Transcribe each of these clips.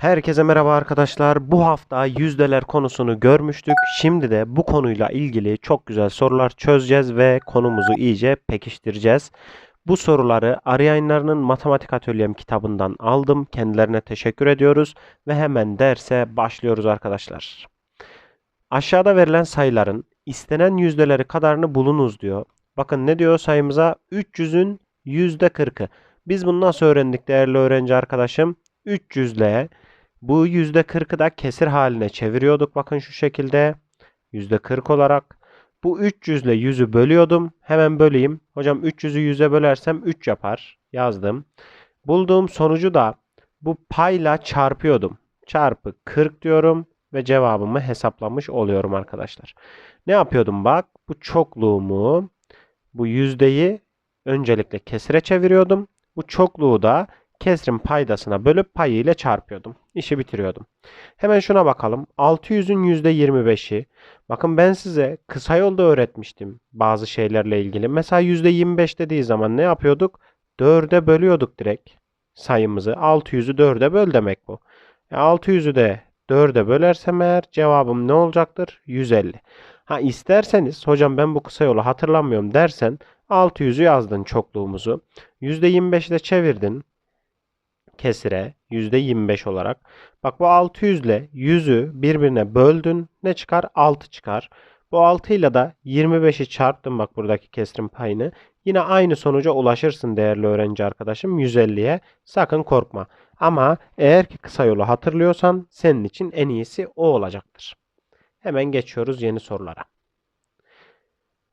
Herkese merhaba arkadaşlar. Bu hafta yüzdeler konusunu görmüştük. Şimdi de bu konuyla ilgili çok güzel sorular çözeceğiz ve konumuzu iyice pekiştireceğiz. Bu soruları Arayanlarının Matematik Atölyem kitabından aldım. Kendilerine teşekkür ediyoruz ve hemen derse başlıyoruz arkadaşlar. Aşağıda verilen sayıların istenen yüzdeleri kadarını bulunuz diyor. Bakın ne diyor sayımıza? 300'ün %40'ı. Biz bunu nasıl öğrendik değerli öğrenci arkadaşım? 300 ile bu %40'ı da kesir haline çeviriyorduk. Bakın şu şekilde %40 olarak. Bu 300 ile 100'ü bölüyordum. Hemen böleyim. Hocam 300'ü 100'e bölersem 3 yapar. Yazdım. Bulduğum sonucu da bu payla çarpıyordum. Çarpı 40 diyorum ve cevabımı hesaplamış oluyorum arkadaşlar. Ne yapıyordum bak? Bu çokluğumu, bu yüzdeyi öncelikle kesire çeviriyordum. Bu çokluğu da kesrin paydasına bölüp payı ile çarpıyordum. İşi bitiriyordum. Hemen şuna bakalım. 600'ün %25'i. Bakın ben size kısa yolda öğretmiştim bazı şeylerle ilgili. Mesela %25 dediği zaman ne yapıyorduk? 4'e bölüyorduk direkt sayımızı. 600'ü 4'e böl demek bu. E 600'ü de 4'e bölersem eğer cevabım ne olacaktır? 150. Ha isterseniz hocam ben bu kısa yolu hatırlamıyorum dersen 600'ü yazdın çokluğumuzu. %25'i de çevirdin kesire %25 olarak. Bak bu 600 ile 100'ü birbirine böldün. Ne çıkar? 6 çıkar. Bu 6 ile de 25'i çarptım bak buradaki kesrin payını. Yine aynı sonuca ulaşırsın değerli öğrenci arkadaşım 150'ye. Sakın korkma. Ama eğer ki kısa yolu hatırlıyorsan senin için en iyisi o olacaktır. Hemen geçiyoruz yeni sorulara.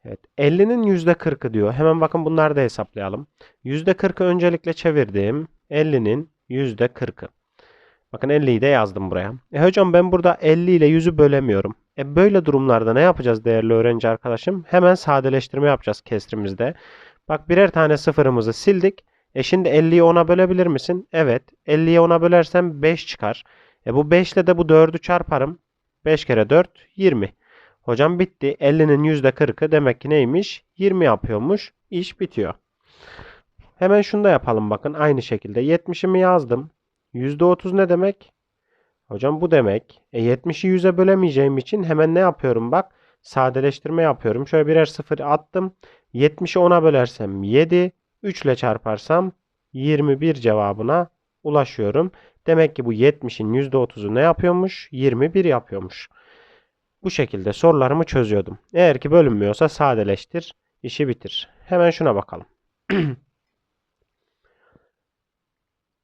Evet, 50'nin %40'ı diyor. Hemen bakın bunları da hesaplayalım. %40'ı öncelikle çevirdim. 50'nin %40'ı. Bakın 50'yi de yazdım buraya. E hocam ben burada 50 ile 100'ü bölemiyorum. E böyle durumlarda ne yapacağız değerli öğrenci arkadaşım? Hemen sadeleştirme yapacağız kesrimizde. Bak birer tane sıfırımızı sildik. E şimdi 50'yi 10'a bölebilir misin? Evet. 50'ye 10'a bölersem 5 çıkar. E bu 5 ile de bu 4'ü çarparım. 5 kere 4 20. Hocam bitti. 50'nin %40'ı demek ki neymiş? 20 yapıyormuş. İş bitiyor. Hemen şunu da yapalım bakın. Aynı şekilde 70'imi yazdım. %30 ne demek? Hocam bu demek. E 70'i 100'e bölemeyeceğim için hemen ne yapıyorum bak. Sadeleştirme yapıyorum. Şöyle birer sıfır attım. 70'i 10'a bölersem 7. 3 ile çarparsam 21 cevabına ulaşıyorum. Demek ki bu 70'in %30'u ne yapıyormuş? 21 yapıyormuş. Bu şekilde sorularımı çözüyordum. Eğer ki bölünmüyorsa sadeleştir, işi bitir. Hemen şuna bakalım.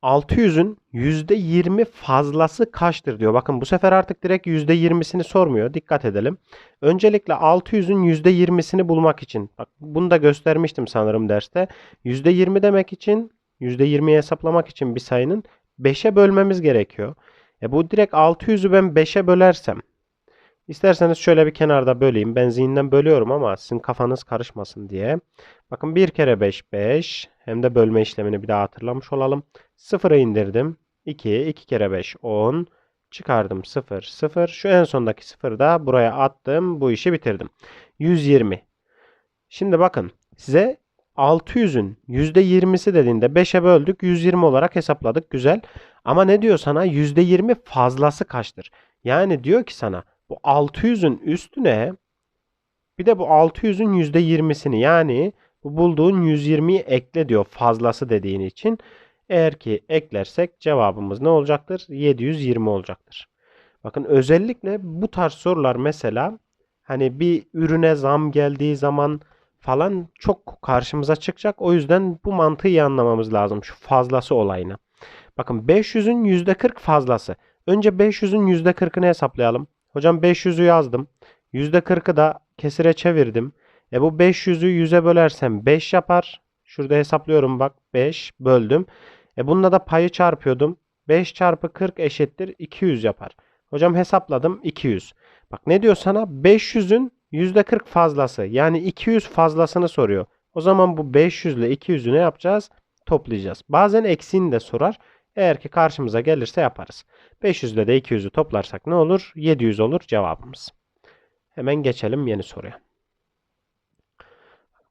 600'ün %20 fazlası kaçtır diyor. Bakın bu sefer artık direkt %20'sini sormuyor. Dikkat edelim. Öncelikle 600'ün %20'sini bulmak için. Bak bunu da göstermiştim sanırım derste. %20 demek için %20'yi hesaplamak için bir sayının 5'e bölmemiz gerekiyor. E bu direkt 600'ü ben 5'e bölersem İsterseniz şöyle bir kenarda böleyim. Ben zihinden bölüyorum ama sizin kafanız karışmasın diye. Bakın 1 kere 5 5. Hem de bölme işlemini bir daha hatırlamış olalım. 0'a indirdim. 2. 2 kere 5 10. Çıkardım 0 0. Şu en sondaki 0'ı da buraya attım. Bu işi bitirdim. 120. Şimdi bakın size 600'ün %20'si dediğinde 5'e böldük. 120 olarak hesapladık. Güzel. Ama ne diyor sana? %20 fazlası kaçtır? Yani diyor ki sana bu 600'ün üstüne bir de bu 600'ün %20'sini yani bu bulduğun 120'yi ekle diyor fazlası dediğin için. Eğer ki eklersek cevabımız ne olacaktır? 720 olacaktır. Bakın özellikle bu tarz sorular mesela hani bir ürüne zam geldiği zaman falan çok karşımıza çıkacak. O yüzden bu mantığı iyi anlamamız lazım şu fazlası olayını. Bakın 500'ün %40 fazlası. Önce 500'ün %40'ını hesaplayalım. Hocam 500'ü yazdım. %40'ı da kesire çevirdim. E bu 500'ü 100'e bölersem 5 yapar. Şurada hesaplıyorum bak 5 böldüm. E bununla da payı çarpıyordum. 5 çarpı 40 eşittir 200 yapar. Hocam hesapladım 200. Bak ne diyor sana? 500'ün %40 fazlası. Yani 200 fazlasını soruyor. O zaman bu 500 ile 200'ü ne yapacağız? Toplayacağız. Bazen eksiğini de sorar. Eğer ki karşımıza gelirse yaparız. 500 ile de 200'ü toplarsak ne olur? 700 olur cevabımız. Hemen geçelim yeni soruya.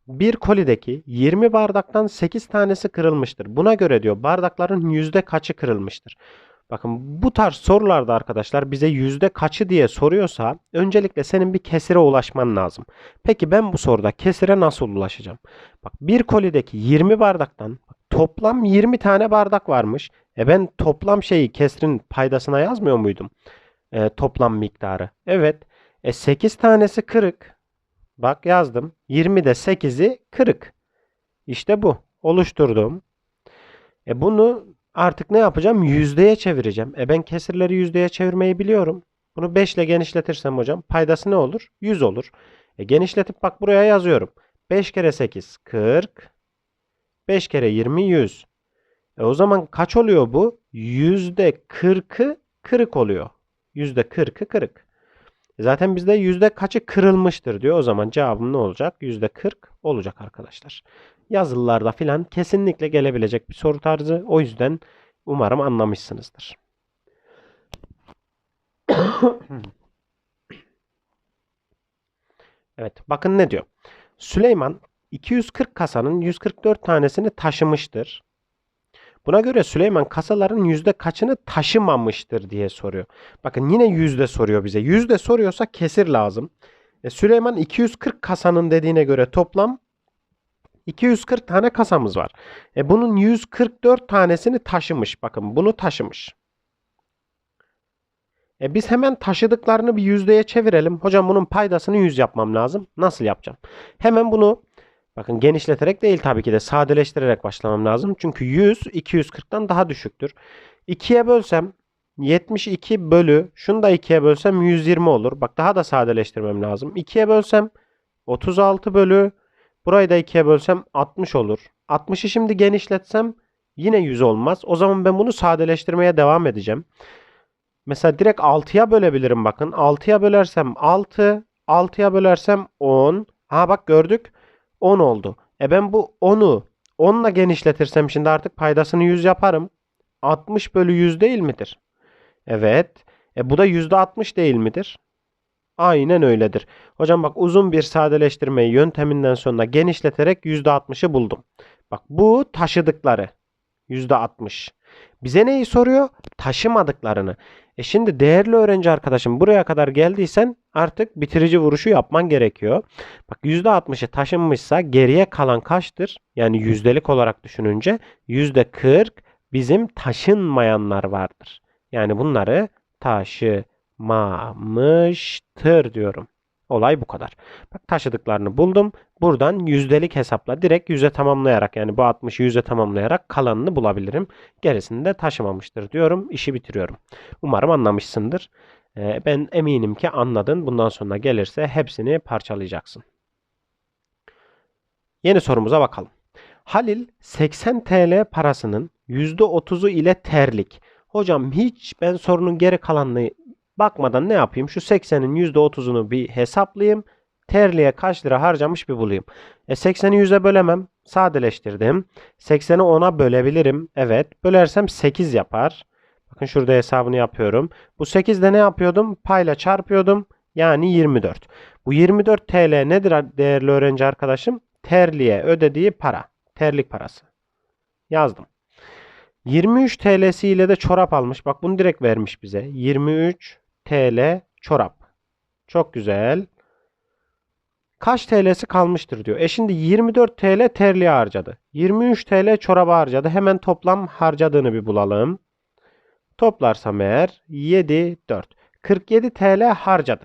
Bir kolideki 20 bardaktan 8 tanesi kırılmıştır. Buna göre diyor bardakların yüzde kaçı kırılmıştır? Bakın bu tarz sorularda arkadaşlar bize yüzde kaçı diye soruyorsa öncelikle senin bir kesire ulaşman lazım. Peki ben bu soruda kesire nasıl ulaşacağım? Bak bir kolideki 20 bardaktan toplam 20 tane bardak varmış. E ben toplam şeyi kesirin paydasına yazmıyor muydum? E, toplam miktarı. Evet. E 8 tanesi kırık. Bak yazdım. 20'de 8'i kırık. İşte bu. Oluşturdum. E bunu artık ne yapacağım? Yüzdeye çevireceğim. E ben kesirleri yüzdeye çevirmeyi biliyorum. Bunu 5 ile genişletirsem hocam paydası ne olur? 100 olur. E genişletip bak buraya yazıyorum. 5 kere 8 40. 5 kere 20 100. E o zaman kaç oluyor bu? Yüzde 40'ı kırık oluyor. Yüzde 40'ı kırık. E zaten bizde yüzde kaçı kırılmıştır diyor. O zaman cevabım ne olacak? Yüzde 40 olacak arkadaşlar. Yazılılarda filan kesinlikle gelebilecek bir soru tarzı. O yüzden umarım anlamışsınızdır. Evet bakın ne diyor. Süleyman 240 kasanın 144 tanesini taşımıştır. Buna göre Süleyman kasaların yüzde kaçını taşımamıştır diye soruyor. Bakın yine yüzde soruyor bize. Yüzde soruyorsa kesir lazım. E, Süleyman 240 kasanın dediğine göre toplam 240 tane kasamız var. E, bunun 144 tanesini taşımış. Bakın bunu taşımış. E, biz hemen taşıdıklarını bir yüzdeye çevirelim. Hocam bunun paydasını 100 yapmam lazım. Nasıl yapacağım? Hemen bunu Bakın genişleterek değil tabii ki de sadeleştirerek başlamam lazım. Çünkü 100 240'tan daha düşüktür. 2'ye bölsem 72 bölü şunu da 2'ye bölsem 120 olur. Bak daha da sadeleştirmem lazım. 2'ye bölsem 36 bölü burayı da 2'ye bölsem 60 olur. 60'ı şimdi genişletsem yine 100 olmaz. O zaman ben bunu sadeleştirmeye devam edeceğim. Mesela direkt 6'ya bölebilirim bakın. 6'ya bölersem 6, 6'ya bölersem 10. Ha bak gördük. 10 oldu. E ben bu 10'u 10'la genişletirsem şimdi artık paydasını 100 yaparım. 60 bölü 100 değil midir? Evet. E bu da %60 değil midir? Aynen öyledir. Hocam bak uzun bir sadeleştirmeyi yönteminden sonra genişleterek %60'ı buldum. Bak bu taşıdıkları. %60. Bize neyi soruyor? Taşımadıklarını. E şimdi değerli öğrenci arkadaşım buraya kadar geldiysen artık bitirici vuruşu yapman gerekiyor. Bak %60'ı taşınmışsa geriye kalan kaçtır? Yani yüzdelik olarak düşününce %40 bizim taşınmayanlar vardır. Yani bunları taşımamıştır diyorum. Olay bu kadar. Bak taşıdıklarını buldum. Buradan yüzdelik hesapla direkt yüze tamamlayarak yani bu 60'ı yüze tamamlayarak kalanını bulabilirim. Gerisini de taşımamıştır diyorum. İşi bitiriyorum. Umarım anlamışsındır. Ee, ben eminim ki anladın. Bundan sonra gelirse hepsini parçalayacaksın. Yeni sorumuza bakalım. Halil 80 TL parasının %30'u ile terlik. Hocam hiç ben sorunun geri kalanını bakmadan ne yapayım? Şu 80'in %30'unu bir hesaplayayım. Terliğe kaç lira harcamış bir bulayım. E 80'i 100'e bölemem. Sadeleştirdim. 80'i 10'a bölebilirim. Evet. Bölersem 8 yapar. Bakın şurada hesabını yapıyorum. Bu 8'de ne yapıyordum? Payla çarpıyordum. Yani 24. Bu 24 TL nedir değerli öğrenci arkadaşım? Terliğe ödediği para. Terlik parası. Yazdım. 23 TL'si ile de çorap almış. Bak bunu direkt vermiş bize. 23 TL çorap. Çok güzel. Kaç TL'si kalmıştır diyor. E şimdi 24 TL terliğe harcadı. 23 TL çoraba harcadı. Hemen toplam harcadığını bir bulalım. Toplarsam eğer 7, 4. 47 TL harcadı.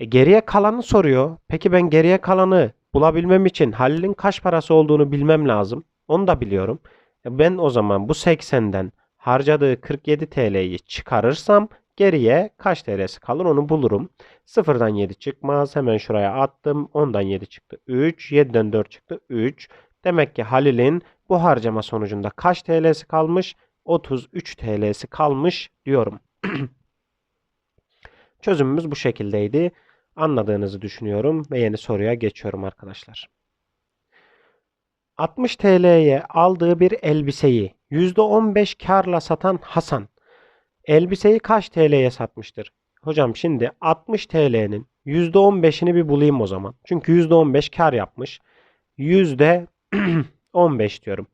E geriye kalanı soruyor. Peki ben geriye kalanı bulabilmem için Halil'in kaç parası olduğunu bilmem lazım. Onu da biliyorum. E ben o zaman bu 80'den harcadığı 47 TL'yi çıkarırsam Geriye kaç TL'si kalır onu bulurum. Sıfırdan 7 çıkmaz. Hemen şuraya attım. 10'dan 7 çıktı 3. 7'den 4 çıktı 3. Demek ki Halil'in bu harcama sonucunda kaç TL'si kalmış? 33 TL'si kalmış diyorum. Çözümümüz bu şekildeydi. Anladığınızı düşünüyorum ve yeni soruya geçiyorum arkadaşlar. 60 TL'ye aldığı bir elbiseyi %15 karla satan Hasan Elbiseyi kaç TL'ye satmıştır? Hocam şimdi 60 TL'nin %15'ini bir bulayım o zaman. Çünkü %15 kar yapmış. %15 diyorum.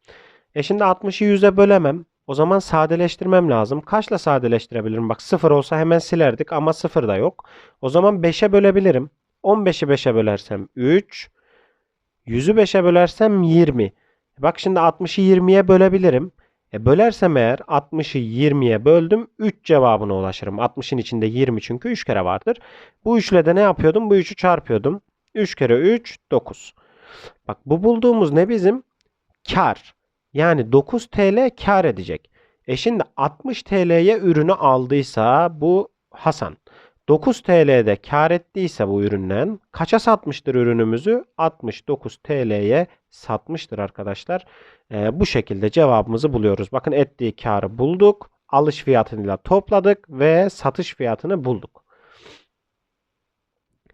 E şimdi 60'ı 100'e bölemem. O zaman sadeleştirmem lazım. Kaçla sadeleştirebilirim? Bak 0 olsa hemen silerdik ama 0 da yok. O zaman 5'e bölebilirim. 15'i 5'e bölersem 3. 100'ü 5'e bölersem 20. Bak şimdi 60'ı 20'ye bölebilirim. E bölersem eğer 60'ı 20'ye böldüm 3 cevabına ulaşırım. 60'ın içinde 20 çünkü 3 kere vardır. Bu 3 ile de ne yapıyordum? Bu 3'ü çarpıyordum. 3 kere 3 9. Bak bu bulduğumuz ne bizim? Kar. Yani 9 TL kar edecek. E şimdi 60 TL'ye ürünü aldıysa bu Hasan. 9 TL'de kar ettiyse bu üründen kaça satmıştır ürünümüzü? 69 TL'ye satmıştır arkadaşlar. Ee, bu şekilde cevabımızı buluyoruz. Bakın ettiği karı bulduk. Alış fiyatıyla topladık ve satış fiyatını bulduk.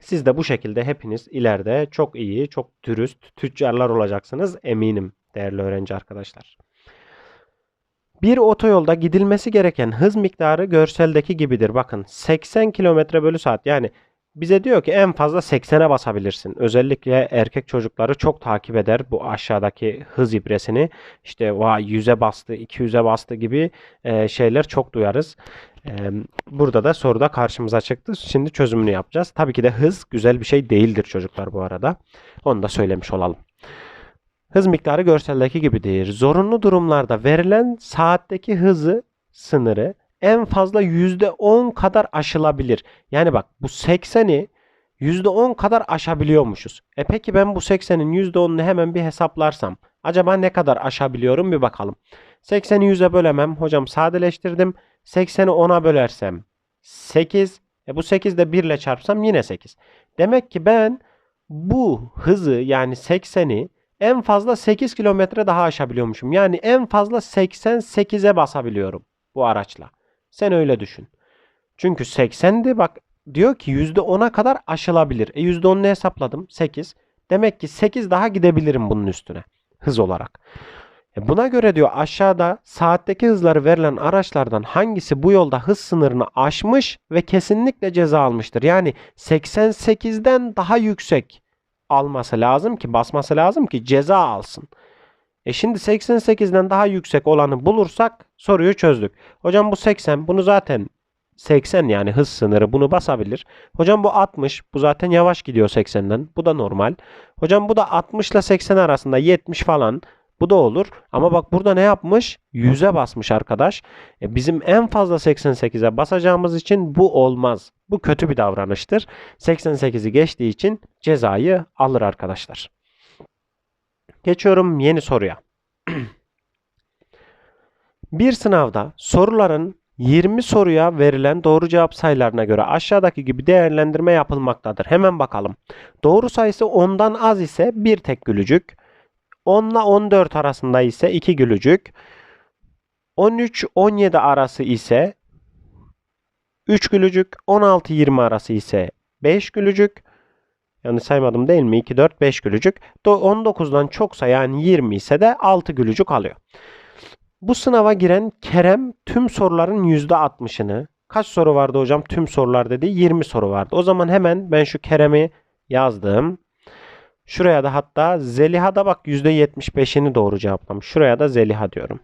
Siz de bu şekilde hepiniz ileride çok iyi, çok dürüst tüccarlar olacaksınız eminim değerli öğrenci arkadaşlar. Bir otoyolda gidilmesi gereken hız miktarı görseldeki gibidir. Bakın 80 km bölü saat yani bize diyor ki en fazla 80'e basabilirsin. Özellikle erkek çocukları çok takip eder bu aşağıdaki hız ibresini. İşte vay 100'e bastı, 200'e bastı gibi e, şeyler çok duyarız. E, burada da soruda karşımıza çıktı. Şimdi çözümünü yapacağız. Tabii ki de hız güzel bir şey değildir çocuklar bu arada. Onu da söylemiş olalım. Hız miktarı görseldeki gibidir. Zorunlu durumlarda verilen saatteki hızı sınırı en fazla %10 kadar aşılabilir. Yani bak bu 80'i %10 kadar aşabiliyormuşuz. E peki ben bu 80'in %10'unu hemen bir hesaplarsam acaba ne kadar aşabiliyorum bir bakalım. 80'i 100'e bölemem. Hocam sadeleştirdim. 80'i 10'a bölersem 8. E bu 8 de 1 ile çarpsam yine 8. Demek ki ben bu hızı yani 80'i en fazla 8 kilometre daha aşabiliyormuşum. Yani en fazla 88'e basabiliyorum bu araçla. Sen öyle düşün. Çünkü 80'di bak diyor ki %10'a kadar aşılabilir. E %10'unu hesapladım 8. Demek ki 8 daha gidebilirim bunun üstüne hız olarak. E buna göre diyor aşağıda saatteki hızları verilen araçlardan hangisi bu yolda hız sınırını aşmış ve kesinlikle ceza almıştır. Yani 88'den daha yüksek alması lazım ki basması lazım ki ceza alsın. E şimdi 88'den daha yüksek olanı bulursak soruyu çözdük. Hocam bu 80 bunu zaten 80 yani hız sınırı bunu basabilir. Hocam bu 60 bu zaten yavaş gidiyor 80'den bu da normal. Hocam bu da 60 ile 80 arasında 70 falan bu da olur. Ama bak burada ne yapmış? 100'e basmış arkadaş. E bizim en fazla 88'e basacağımız için bu olmaz. Bu kötü bir davranıştır. 88'i geçtiği için cezayı alır arkadaşlar. Geçiyorum yeni soruya. bir sınavda soruların 20 soruya verilen doğru cevap sayılarına göre aşağıdaki gibi değerlendirme yapılmaktadır. Hemen bakalım. Doğru sayısı 10'dan az ise bir tek gülücük. 10 ile 14 arasında ise 2 gülücük. 13-17 arası ise 3 gülücük. 16-20 arası ise 5 gülücük. Yani saymadım değil mi? 2, 4, 5 gülücük. 19'dan çoksa yani 20 ise de 6 gülücük alıyor. Bu sınava giren Kerem tüm soruların %60'ını kaç soru vardı hocam? Tüm sorular dedi 20 soru vardı. O zaman hemen ben şu Kerem'i yazdım. Şuraya da hatta Zeliha da bak %75'ini doğru cevaplamış. Şuraya da Zeliha diyorum.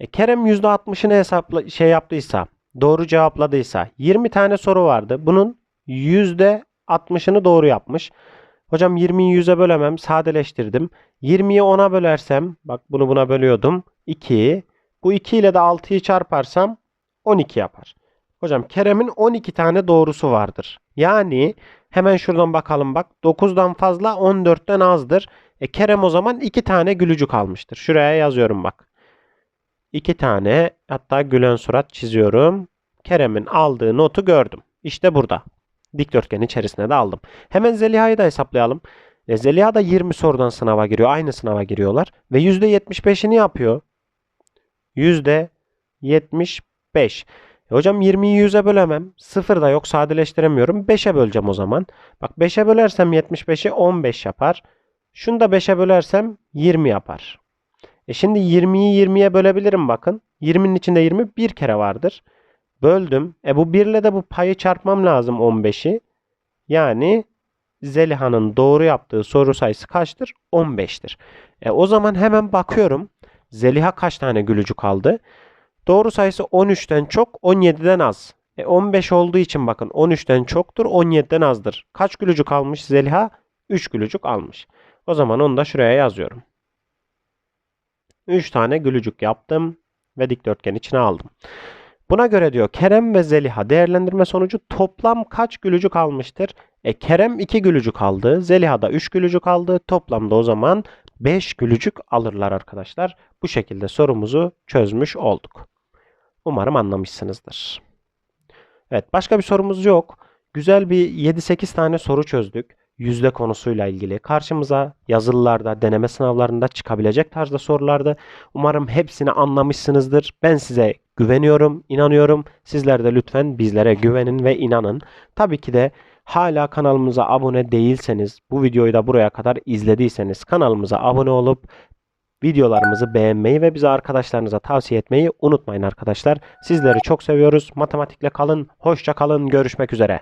E, Kerem %60'ını hesapla şey yaptıysa, doğru cevapladıysa 20 tane soru vardı. Bunun %60'ını doğru yapmış. Hocam 20'yi 100'e bölemem. Sadeleştirdim. 20'yi 10'a bölersem, bak bunu buna bölüyordum. 2. Bu 2 ile de 6'yı çarparsam 12 yapar. Hocam Kerem'in 12 tane doğrusu vardır. Yani hemen şuradan bakalım bak. 9'dan fazla 14'ten azdır. E Kerem o zaman 2 tane gülücük almıştır. Şuraya yazıyorum bak. 2 tane hatta gülen surat çiziyorum. Kerem'in aldığı notu gördüm. İşte burada. Dikdörtgen içerisine de aldım. Hemen Zeliha'yı da hesaplayalım. E, Zeliha da 20 sorudan sınava giriyor. Aynı sınava giriyorlar. Ve %75'ini yapıyor. %75. E hocam 20'yi 100'e bölemem. 0 da yok sadeleştiremiyorum. 5'e böleceğim o zaman. Bak 5'e bölersem 75'i 15 yapar. Şunu da 5'e bölersem 20 yapar. E şimdi 20'yi 20'ye bölebilirim bakın. 20'nin içinde 20 bir kere vardır. Böldüm. E bu 1 ile de bu payı çarpmam lazım 15'i. Yani Zeliha'nın doğru yaptığı soru sayısı kaçtır? 15'tir. E, o zaman hemen bakıyorum. Zeliha kaç tane gülücük aldı? Doğru sayısı 13'ten çok, 17'den az. E 15 olduğu için bakın 13'ten çoktur, 17'den azdır. Kaç gülücük almış Zeliha? 3 gülücük almış. O zaman onu da şuraya yazıyorum. 3 tane gülücük yaptım ve dikdörtgen içine aldım. Buna göre diyor Kerem ve Zeliha değerlendirme sonucu toplam kaç gülücük almıştır? E Kerem 2 gülücük aldı. Zeliha da 3 gülücük aldı. Toplamda o zaman 5 gülücük alırlar arkadaşlar. Bu şekilde sorumuzu çözmüş olduk. Umarım anlamışsınızdır. Evet başka bir sorumuz yok. Güzel bir 7-8 tane soru çözdük. Yüzde konusuyla ilgili. Karşımıza yazılılarda, deneme sınavlarında çıkabilecek tarzda sorulardı. Umarım hepsini anlamışsınızdır. Ben size güveniyorum, inanıyorum. Sizler de lütfen bizlere güvenin ve inanın. Tabii ki de hala kanalımıza abone değilseniz, bu videoyu da buraya kadar izlediyseniz kanalımıza abone olup videolarımızı beğenmeyi ve bize arkadaşlarınıza tavsiye etmeyi unutmayın arkadaşlar. Sizleri çok seviyoruz. Matematikle kalın, hoşça kalın, görüşmek üzere.